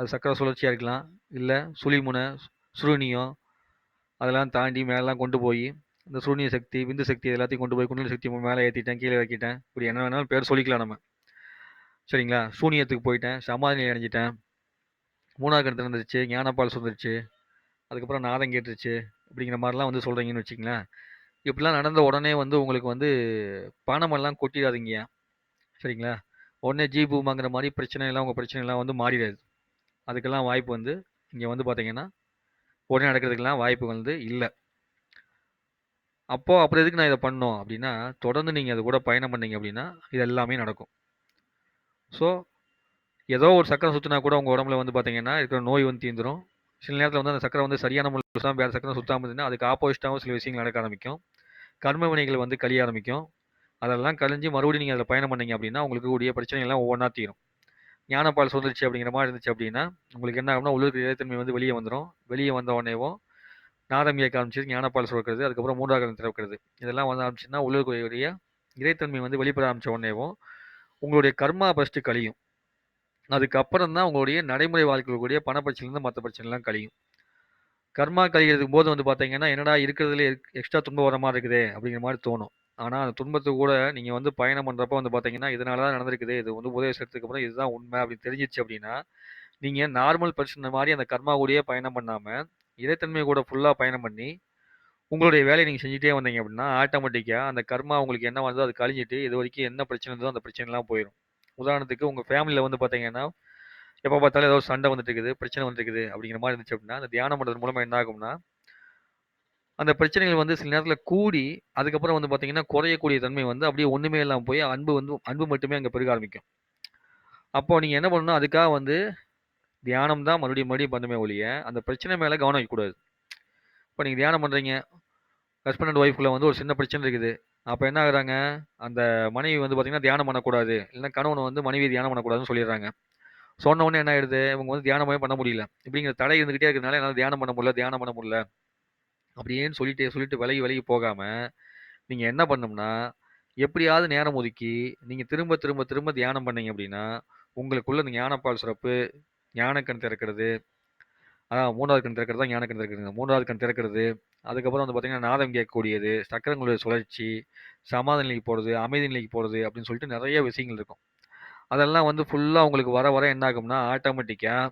அது சக்கர சுழற்சியாக இருக்கலாம். இல்லை சுழிமுனை சுருணியம் அதெல்லாம் தாண்டி மேலெலாம் கொண்டு போய் இந்த சூரிய சக்தி விந்து சக்தி எல்லாத்தையும் கொண்டு போய் குண்டலி சக்தி மேலே ஏற்றிட்டேன் கீழே இறக்கிட்டேன். இப்படி என்ன வேணாலும் பேர் சொல்லிக்கலாம் நம்ம. சரிங்களா? சூனியத்துக்கு போயிட்டேன் சமாதி அடைஞ்சிட்டேன். மூணாவது கணத்தில் இருந்துச்சு ஞானப்பால் சுந்துருச்சு அதுக்கப்புறம் நாதம் கேட்டுருச்சு அப்படிங்கிற மாதிரிலாம் வந்து சொல்கிறீங்கன்னு வச்சிங்களேன் இப்படிலாம் நடந்த உடனே வந்து உங்களுக்கு வந்து பணமெல்லாம் கொட்டிடாதீங்க. சரிங்களா? உடனே ஜி பூமாங்கிற மாதிரி பிரச்சனை எல்லாம் உங்கள் பிரச்சனைலாம் வந்து மாறிடாது. அதுக்கெல்லாம் வாய்ப்பு வந்து இங்கே வந்து பார்த்தீங்கன்னா உடனே நடக்கிறதுக்கெல்லாம் வாய்ப்பு வந்து இல்லை. அப்போது அப்புறம் எதுக்கு நான் இதை பண்ணோம் அப்படின்னா தொடர்ந்து நீங்கள் அது கூட பயணம் பண்ணீங்க அப்படின்னா இது எல்லாமே நடக்கும். ஸோ ஏதோ ஒரு சக்கரம் சுற்றினா கூட உங்கள் உடம்புல வந்து பார்த்தீங்கன்னா இருக்கிற நோய் வந்து தீர்ந்துடும் சில நேரத்தில் வந்து அந்த சக்கரை வந்து சரியான முறையில் தான் வேறு சக்கரம் சுத்தாமல் இருந்துன்னா அதுக்கு ஆப்போசிட்டாகவும் சில விஷயங்கள் நடக்க ஆரம்பிக்கும். கர்ம வினைகள் வந்து கழிய ஆரம்பிக்கும். அதெல்லாம் கழிஞ்சு மறுபடியும் நீங்கள் அதில் பயணம் பண்ணீங்க அப்படின்னா உங்களுக்கு கூடிய பிரச்சனைகள்லாம் ஒவ்வொன்றா தீரும். ஞானப்பால் சுதந்துருச்சு அப்படிங்கிற மாதிரி இருந்துச்சு அப்படின்னா உங்களுக்கு என்ன ஆகும்னா உள்ளூர் இறைத்தன்மை வந்து வெளியே வந்துடும் வெளியே வந்த உடனேவும் நாதம் இயக்க ஞானப்பால் சுரக்கிறது அதுக்கப்புறம் மூன்றாவது திறக்கிறது. இதெல்லாம் வந்து ஆரம்பிச்சுன்னா உள்ளுக்குரிய இறைத்தன்மை வந்து வெளிப்பட ஆரம்பித்த உடனேவும் உங்களுடைய கர்மா ஃபஸ்ட்டு கழியும். அதுக்கப்புறம் தான் உங்களுடைய நடைமுறை வாழ்க்கையில் கூடிய பண பிரச்சனைலேருந்து மற்ற பிரச்சனைலாம் கழியும். கர்மா கழிகிறதுக்கு போது வந்து பார்த்தீங்கன்னா என்னடா இருக்கிறதுல எக்ஸ்ட்ரா துன்பம் வர மாதிரி இருக்குதே அப்படிங்கிற மாதிரி தோணும். ஆனால் அந்த துன்பத்தை கூட நீங்கள் வந்து பயணம் பண்ணுறப்ப வந்து பார்த்தீங்கன்னா இதனால தான் நடந்திருக்குது. இது வந்து உதவி செய்யறதுக்கு அப்புறம் இதுதான் உண்மை அப்படின்னு தெரிஞ்சிச்சு அப்படின்னா நீங்கள் நார்மல் பர்சன் மாதிரி அந்த கர்மா கூடயே பயணம் பண்ணாமல் இறைத்தன்மை கூட ஃபுல்லாக பயணம் பண்ணி உங்களுடைய வேலையை நீங்கள் செஞ்சுட்டே வந்தீங்க அப்படின்னா ஆட்டோமேட்டிக்காக அந்த கர்மா உங்களுக்கு என்ன வந்ததோ அது கழிஞ்சிட்டு இது வரைக்கும் என்ன பிரச்சனை இருந்ததோ அந்த பிரச்சனைலாம் போயிடும் உதாரணத்துக்கு உங்கள் ஃபேமிலியில் வந்து பார்த்தீங்கன்னா எப்போ பார்த்தாலும் ஏதோ சண்டை வந்துட்டு இருக்குது பிரச்சனை வந்துருக்குது அப்படிங்கிற மாதிரி இருந்துச்சு அப்படின்னா அந்த தியானம் பண்ணுறது மூலமாக என்ன ஆகும்னா அந்த பிரச்சனைகள் வந்து சில நேரத்தில் கூடி அதுக்கப்புறம் வந்து பார்த்தீங்கன்னா குறையக்கூடிய தன்மை வந்து அப்படியே ஒன்றுமே இல்லாமல் போய் அன்பு வந்து அன்பு மட்டுமே அங்கே பெருக ஆரம்பிக்கும். அப்போ நீங்கள் என்ன பண்ணணும் அதுக்காக வந்து தியானம் தான் மறுபடியும் மறுபடியும் பண்ணுமே ஒழிய அந்த பிரச்சனை மேலே கவனம் வைக்கக்கூடாது இப்போ நீங்கள் தியானம் பண்ணுறீங்க ஹஸ்பண்ட் அண்ட் ஒய்ஃப்குள்ள வந்து ஒரு சின்ன பிரச்சனை இருக்குது. அப்போ என்ன ஆகுறாங்க? அந்த மனைவி வந்து பார்த்தீங்கன்னா தியானம் பண்ணக்கூடாது. இல்லைன்னா கணவன் வந்து மனைவி தியானம் பண்ணக்கூடாதுன்னு சொல்லிடுறாங்க. சொன்ன உடனே என்ன ஆயிடுது? இவங்க வந்து தியானமே பண்ண முடியல. இப்படிங்கிற தடை இருந்துகிட்டே இருக்கிறதுனால என்னால் தியானம் பண்ண முடியல தியானம் பண்ண முடியல. அப்படின்னு சொல்லிட்டு சொல்லிட்டு விலகி விலகி போகாமல் நீங்கள் என்ன பண்ணணும்னா எப்படியாவது நேரம் ஒதுக்கி நீங்கள் திரும்ப திரும்ப திரும்ப தியானம் பண்ணீங்க அப்படின்னா உங்களுக்குள்ள இந்த ஞானப்பால் சிறப்பு ஞானக்கண் திறக்கிறது அதான் மூணாவது கண் திறக்கிறது தான் ஞானக்கண் திறக்கிறது. மூணாவது கண் திறக்கிறது அதுக்கப்புறம் வந்து பார்த்திங்கன்னா நாதம் கேட்கக்கூடியது சக்கரங்களுடைய சுழற்சி சமாதி நிலைக்கு போகிறது அமைதி நிலைக்கு போகிறது அப்படின்னு சொல்லிட்டு நிறைய விஷயங்கள் இருக்கும். அதெல்லாம் வந்து ஃபுல்லாக உங்களுக்கு வர வர என்ன ஆகும்னா ஆட்டோமேட்டிக்காக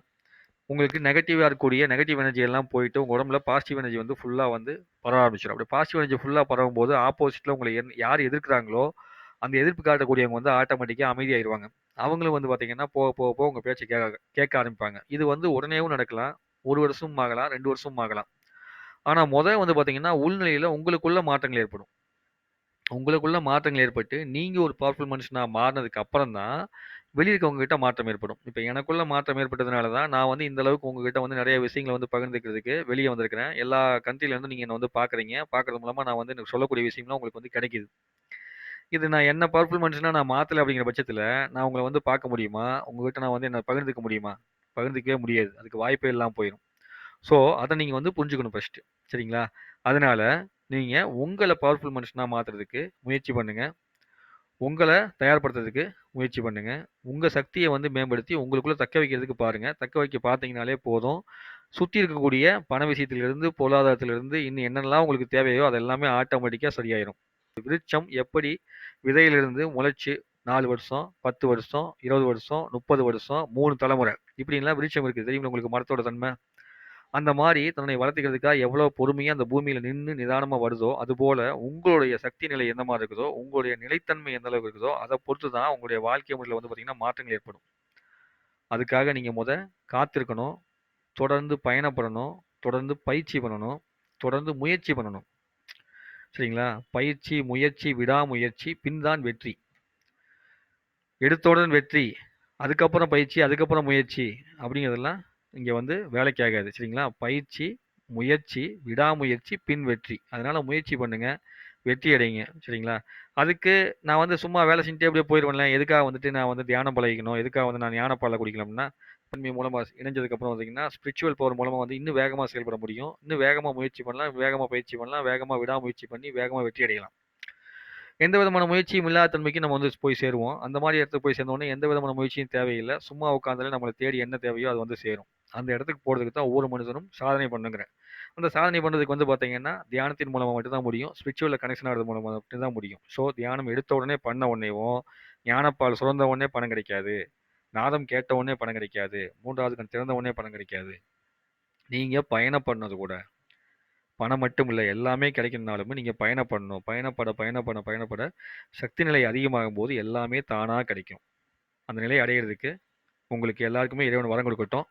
உங்களுக்கு நெகட்டிவாக இருக்கக்கூடிய நெகட்டிவ் எனர்ஜி எல்லாம் போயிட்டு உங்கள் உடம்புல பாசிட்டிவ் எனர்ஜி வந்து ஃபுல்லாக வந்து பரவ ஆரம்பிச்சிடும். அப்படி பாசிட்டிவ் எனர்ஜி ஃபுல்லாக பரவும் போது ஆப்போசிட்டில் உங்களை என் யார் எதிர்க்கிறாங்களோ அந்த எதிர்ப்பு காட்டக்கூடியவங்க வந்து ஆட்டோமேட்டிக்காக அமைதியாயிருவாங்க. அவங்களும் வந்து பார்த்தீங்கன்னா போக போக போக உங்கள் பேச்சை கேட்க கேட்க ஆரம்பிப்பாங்க. இது வந்து உடனேவும் நடக்கலாம். ஒரு வருஷமும் ஆகலாம் ரெண்டு வருஷமும் ஆகலாம். ஆனால் முதல் வந்து பார்த்தீங்கன்னா உள்நிலையில் உங்களுக்குள்ள மாற்றங்கள் ஏற்படும். உங்களுக்குள்ள மாற்றங்கள் ஏற்பட்டு நீங்கள் ஒரு பவர்ஃபுல் மனுஷனாக மாறினதுக்கு அப்புறம் தான் வெளியே இருக்கவங்ககிட்ட மாற்றம் ஏற்படும். இப்போ எனக்குள்ள மாற்றம் ஏற்பட்டதுனால தான் நான் வந்து இந்த அளவுக்கு உங்ககிட்ட வந்து நிறைய விஷயங்களை வந்து பகிர்ந்துக்கிறதுக்கு வெளியே வந்திருக்கிறேன். எல்லா கண்ட்ரிலேருந்து நீங்கள் என்னை வந்து பார்க்குறீங்க பார்க்குறது மூலமாக நான் வந்து எனக்கு சொல்லக்கூடிய விஷயம்லாம் உங்களுக்கு வந்து கிடைக்குது. இது நான் என்ன பவர்ஃபுல் மனுஷனா நான் மாற்றலை அப்படிங்கிற பட்சத்தில் நான் உங்களை வந்து பார்க்க முடியுமா? உங்ககிட்ட நான் வந்து என்ன பகிர்ந்துக்க முடியுமா? பகிர்ந்துக்கவே முடியாது. அதுக்கு வாய்ப்பே இல்லாமல் போயிடும் ஸோ அதை நீங்கள் வந்து புரிஞ்சுக்கணும் ஃபஸ்ட்டு சரிங்களா? அதனால நீங்கள் உங்களை பவர்ஃபுல் மனுஷனாக மாற்றுறதுக்கு முயற்சி பண்ணுங்கள் உங்களை தயார்படுத்துறதுக்கு முயற்சி பண்ணுங்கள் உங்கள் சக்தியை வந்து மேம்படுத்தி உங்களுக்குள்ளே தக்க வைக்கிறதுக்கு பாருங்கள் தக்க வைக்க பார்த்தீங்கனாலே போதும். சுற்றி இருக்கக்கூடிய பண விஷயத்திலிருந்து பொருளாதாரத்திலிருந்து இன்னும் என்னென்னலாம் உங்களுக்கு தேவையோ அது எல்லாமே ஆட்டோமேட்டிக்காக சரியாயிரும். விருட்சம் எப்படி விதையிலிருந்து முளைச்சி நாலு வருஷம் பத்து வருஷம் இருபது வருஷம் முப்பது வருஷம் மூணு தலைமுறை இப்படின்லாம் விருட்சம் இருக்குது. தெரியுங்களா உங்களுக்கு மரத்தோட தன்மை? அந்த மாதிரி தன்னை வளர்த்துக்கிறதுக்காக எவ்வளோ பொறுமையாக அந்த பூமியில் நின்று நிதானமாக வருதோ அதுபோல் உங்களுடைய சக்தி நிலை எந்த மாதிரி இருக்குதோ உங்களுடைய நிலைத்தன்மை எந்த அளவுக்கு இருக்குதோ அதை பொறுத்து தான் உங்களுடைய வாழ்க்கை முறையில் வந்து பார்த்திங்கன்னா மாற்றங்கள் ஏற்படும். அதுக்காக நீங்கள் முத காத்திருக்கணும் தொடர்ந்து பயணப்படணும் தொடர்ந்து பயிற்சி பண்ணணும் தொடர்ந்து முயற்சி பண்ணணும். சரிங்களா? பயிற்சி முயற்சி விடாமுயற்சி பின் தான் வெற்றி. எடுத்தவுடன் வெற்றி அதுக்கப்புறம் பயிற்சி அதுக்கப்புறம் முயற்சி அப்படிங்கிறதெல்லாம் இங்கே வந்து வேலைக்கு ஆகாது சரிங்களா? பயிற்சி முயற்சி விடாமுயற்சி பின் வெற்றி. அதனால் முயற்சி பண்ணுங்கள் வெற்றி அடைங்க சரிங்களா? அதுக்கு நான் வந்து சும்மா வேலை செஞ்சுட்டே அப்படியே போயிடுவேன்ல எதுக்காக வந்துட்டு நான் வந்து தியானம் பழகிக்கணும்? எதுக்காக வந்து நான் ஞானப்பாலை குடிக்கலாம்னா தன்மை மூலமாக இணைஞ்சதுக்கப்புறம் பார்த்தீங்கன்னா ஸ்பிரிச்சுவல் பவர் மூலமாக வந்து இன்னும் வேகமாக செயல்பட முடியும். இன்னும் வேகமாக முயற்சி பண்ணலாம் வேகமாக பயிற்சி பண்ணலாம் வேகமாக விடாமுயற்சி பண்ணி வேகமாக வெற்றி அடையலாம். எந்த விதமான முயற்சியும் இல்லாத தன்மைக்கு நம்ம வந்து போய் சேருவோம். அந்த மாதிரி இடத்துக்கு போய் சேர்ந்தோடனே எந்த விதமான முயற்சியும் தேவையில்லை சும்மா உட்காந்தாலே நம்மள தேடி என்ன தேவையோ அது வந்து சேரும். அந்த இடத்துக்கு போகிறதுக்கு தான் ஒவ்வொரு மனுஷனும் சாதனை பண்ணுங்கிறேன். அந்த சாதனை பண்ணுறதுக்கு வந்து பார்த்தீங்கன்னா, தியானத்தின் மூலமாக மட்டும் தான் முடியும். ஸ்பிரிச்சுவலில் கனெக்ஷன் ஆகிறது மூலமாக மட்டும் தான் முடியும். ஸோ தியானம் எடுத்த உடனே பண்ண உடனேவும், ஞானப்பால் சுரந்த உடனே பணம் கிடைக்காது. நாதம் கேட்ட உடனே பணம் கிடைக்காது. மூன்றாவது கண் திறந்த உடனே பணம் கிடைக்காது. நீங்கள் பயணம் பண்ணது கூட. பணம் மட்டும் இல்லை எல்லாமே கிடைக்கணும்னாலுமே நீங்கள் பயணப்படணும் பயணப்பட, பயணப்பட, பயணப்பட சக்தி நிலை அதிகமாகும்போது எல்லாமே தானாக கிடைக்கும். அந்த நிலையை அடையிறதுக்கு உங்களுக்கு எல்லாருக்குமே இறைவன் வரம் கொடுக்கட்டும்.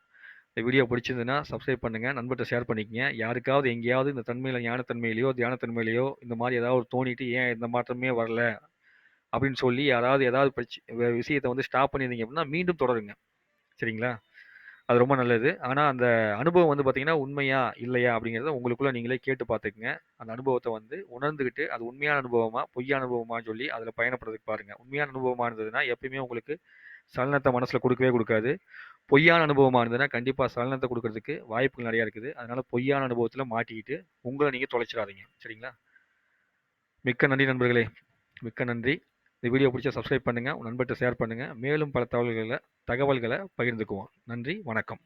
இந்த வீடியோ பிடிச்சிருந்ததுன்னா சப்ஸ்கிரைப் பண்ணுங்கள் நண்பர்கிட்ட ஷேர் பண்ணிக்கங்க. யாருக்காவது எங்கேயாவது இந்த தன்மையில் ஞானத்தன்மையிலையோ தியானத்தன்மையிலையோ இந்த மாதிரி ஏதாவது ஒரு தோணிட்டு ஏன் இந்த மாற்றமே வரல? அப்படின்னு சொல்லி யாராவது ஏதாவது பிரச்சி விஷயத்த வந்து ஸ்டாப் பண்ணியிருந்தீங்க அப்படின்னா, மீண்டும் தொடருங்க. சரிங்களா? அது ரொம்ப நல்லது. ஆனால் அந்த அனுபவம் வந்து பார்த்தீங்கன்னா, உண்மையா? இல்லையா? அப்படிங்கிறத உங்களுக்குள்ள நீங்களே கேட்டு பார்த்துக்குங்க அந்த அனுபவத்தை வந்து உணர்ந்துக்கிட்டு அது உண்மையான அனுபவமா? பொய்யான அனுபவமான்னு சொல்லி அதில் பயணப்படுறதுக்கு பாருங்க. உண்மையான அனுபவமாக இருந்ததுன்னா, எப்பயுமே உங்களுக்கு சலனத்தை மனசில் கொடுக்கவே கொடுக்காது பொய்யான அனுபவமாக இருந்ததுன்னா, கண்டிப்பாக சலனத்தை கொடுக்கறதுக்கு வாய்ப்புகள் நிறையா இருக்குது. அதனால் பொய்யான அனுபவத்தில் மாட்டிக்கிட்டு, உங்களை நீங்கள் தொலைச்சிடாதீங்க சரிங்களா? மிக்க நன்றி நண்பர்களே! மிக்க நன்றி. இந்த வீடியோ பிடிச்சா சப்ஸ்கிரைப் பண்ணுங்க. உங்க ஷேர் பண்ணுங்க. மேலும் பல தகவல்கள தகவல்களை பகிர்ந்துக்குவோம். நன்றி, வணக்கம்.